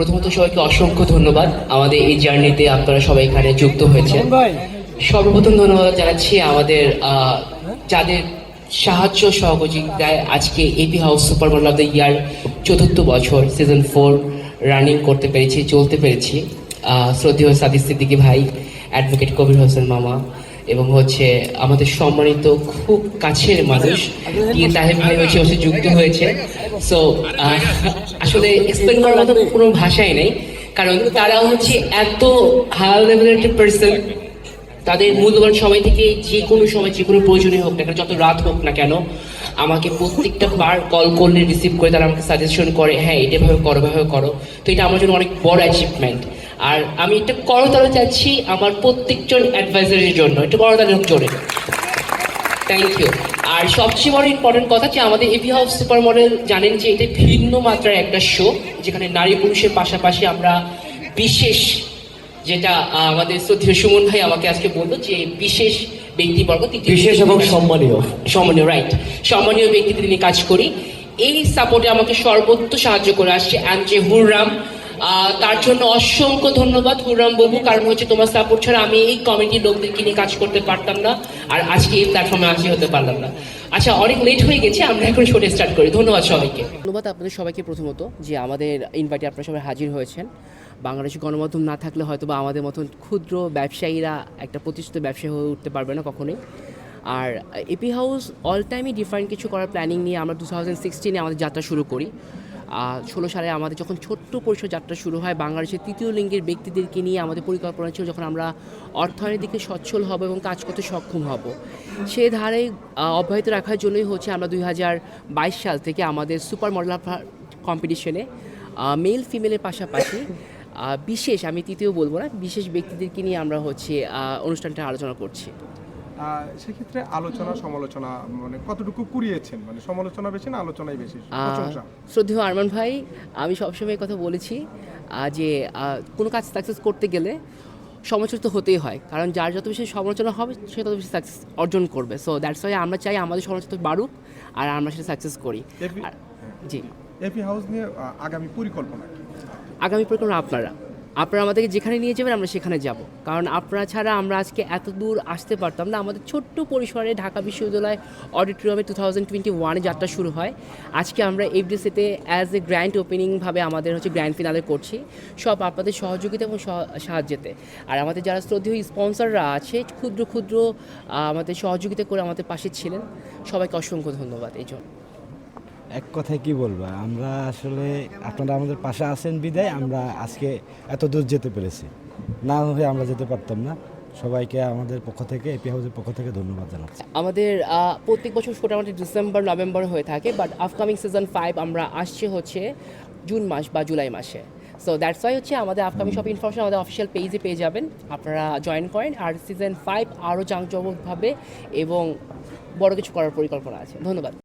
প্রথমত সবাইকে অসংখ্য ধন্যবাদ। আমাদের এই জার্নিতে আপনারা সবাই এখানে যুক্ত হয়েছেন। সর্বপ্রথম ধন্যবাদ জানাচ্ছি আমাদের যাদের সাহায্য সহযোগিতায় আজকে AP house super model of the year চতুর্থ বছর সিজন ফোর রানিং করতে পেরেছি চলতে পেরেছি। শ্রদ্ধেয় সাদিক সিদ্দিকী ভাই অ্যাডভোকেট কবির হোসেন মামা এবং হচ্ছে আমাদের সম্মানিত খুব কাছের মানুষ তাহেব ভাই হচ্ছে হচ্ছে যুক্ত হয়েছে। সো আসলে এক্সপ্লেন করার মতো কোনো ভাষাই নেই, কারণ তারা হচ্ছে এত হাই লেভেলের একটা পার্সন তাদের মূল্যবান সময় থেকে যে কোনো সময়, যে কোনো প্রয়োজনীয় হোক না কেন, যত রাত হোক না কেন, আমাকে প্রত্যেকটা বার কল করলে রিসিভ করে তারা আমাকে সাজেশন করে হ্যাঁ এটা ভাবে করো ভাবে করো। তো এটা আমার জন্য অনেক বড় অ্যাচিভমেন্ট আর আমি এটা করতালে চাচ্ছি আমার প্রত্যেকজন অ্যাডভাইজারের জন্য। এটা করতালে জোরে। থ্যাংক ইউ আর সবচেয়ে বড় ইম্পর্টেন্ট কথা যে আমাদের এপি হাউস সুপার মডেল জানেন যে এটা ভিন্ন মাত্রার একটা শো যেখানে নারী পুরুষের পাশাপাশি আমরা বিশেষ যেটা আমাদের শ্রদ্ধেয় সুমন ভাই আমাকে আজকে বলল যে বিশেষ ব্যক্তিবর্গ বিশেষ এবং সম্মানীয়। সম্মানীয় রাইট সম্মানীয় ব্যক্তিদের নিয়ে কাজ করি। এই সাপোর্টে আমাকে সর্বোচ্চ সাহায্য করে আসছে অ্যান্ড হুররাম আহ, তার জন্য অসংখ্য ধন্যবাদ হুররাম বাবু। কারণ হচ্ছে তোমার সাপোর্ট ছাড়া আমি এই কমিটির লোকদেরকে নিয়ে কাজ করতে পারতাম না, আর আজকে এই প্ল্যাটফর্মে আসি হতে পারলাম না। আচ্ছা অনেক লেট হয়ে গেছে, আমরা এখন শোটে স্টার্ট করি। ধন্যবাদ সবাইকে। ধন্যবাদ আপনাদের সবাইকে প্রথমত যে আমাদের ইনভাইটে আপনারা সবাই হাজির হয়েছেন। বাংলাদেশি গণমাধ্যম না থাকলে হয়তো বা আমাদের মতন ক্ষুদ্র ব্যবসায়ীরা একটা প্রতিষ্ঠিত ব্যবসায়ী হয়ে উঠতে পারবে না কখনোই। আর এপি হাউস অল টাইমই ডিফারেন্ট কিছু করার প্ল্যানিং নিয়ে আমরা টু থাউজেন্ড সিক্সটিনে আমাদের যাত্রা শুরু করি। ষোলো সালে আমাদের যখন ছোট্ট পরিসর যাত্রা শুরু হয়, বাংলাদেশের তৃতীয় লিঙ্গের ব্যক্তিদেরকে নিয়ে আমাদের পরিকল্পনা ছিল যখন আমরা অর্থায়নের দিকে সচ্ছল হব এবং কাজ করতে সক্ষম হব। সে ধারে অব্যাহত রাখার জন্যই হচ্ছে আমরা দুই হাজার বাইশ সাল থেকে আমাদের সুপার মডেল কম্পিটিশনে মেল ফিমেলের পাশাপাশি বিশেষ, আমি তৃতীয় বলব না, বিশেষ ব্যক্তিদেরকে নিয়ে আমরা হচ্ছে অনুষ্ঠানটা আলোচনা করছি। সেক্ষেত্রে আলোচনা সমালোচনা মানে কতটুকু কুড়িয়েছেন? মানে সমালোচনা বেশি না আলোচনাই বেশি? শ্রদ্ধেয় আরমান ভাই আমি সবসময় কথা বলেছি যে কোনো কাজ সাকসেস করতে গেলে সমালোচিত হতেই হয়। কারণ যার যত বেশি সমালোচনা হবে সে তত বেশি সাকসেস অর্জন করবে। সো দ্যাটস ওয়াই আমরা চাই আমাদের সমালোচিত বাড়ুক আর আমরা সেটা সাকসেস করি। জি। এপি হাউস নিয়ে আগামী পরিকল্পনা আগামী পরিকল্পনা আপনারা। আপনারা আমাদেরকে যেখানে নিয়ে যাবেন, আমরা সেখানে যাব। কারণ আপনারা ছাড়া আমরা আজকে এত দূর আসতে পারতাম না। আমাদের ছোট্ট পরিসরে ঢাকা বিশ্ববিদ্যালয় অডিটোরিয়ামে টু থাউজেন্ড টোয়েন্টি ওয়ানে যাত্রা শুরু হয়। আজকে আমরা এফডিসিতে অ্যাজ এ গ্র্যান্ড ওপেনিংভাবে আমাদের হচ্ছে গ্র্যান্ড ফিনালে করছি। সব আপনাদের সহযোগিতা এবং সাহায্যেতে। আর আমাদের যারা শ্রদ্ধেয় স্পন্সররা আছে, ক্ষুদ্র ক্ষুদ্র আমাদের সহযোগিতা করে আমাদের পাশে ছিলেন, সবাইকে অসংখ্য ধন্যবাদ এই জন্য। এক কথায় কি বলব? আমরা আসলে আপনারা আমাদের পাশে আছেন বিদায়, আমরা আজকে এত দূর যেতে পেরেছি। না হয়ে আমরা যেতে পারতাম না। সবাইকে আমাদের পক্ষ থেকে এপি হাউসের পক্ষ থেকে ধন্যবাদ জানাচ্ছি। আমাদের প্রত্যেক বছর আমাদের ডিসেম্বর, নভেম্বর হয়ে থাকে বাট আপকামিং সিজন ফাইভ আমরা আসছে হচ্ছে জুন মাস বা জুলাই মাসে। সো দ্যাটস ওয়াই হচ্ছে আমাদের আপকামিং সব ইনফরমেশন আমাদের অফিসিয়াল পেজে পেয়ে যাবেন। আপনারা জয়েন করেন, আর সিজন ফাইভ আরও জাঁকজমকভাবে এবং বড় কিছু করার পরিকল্পনা আছে। ধন্যবাদ।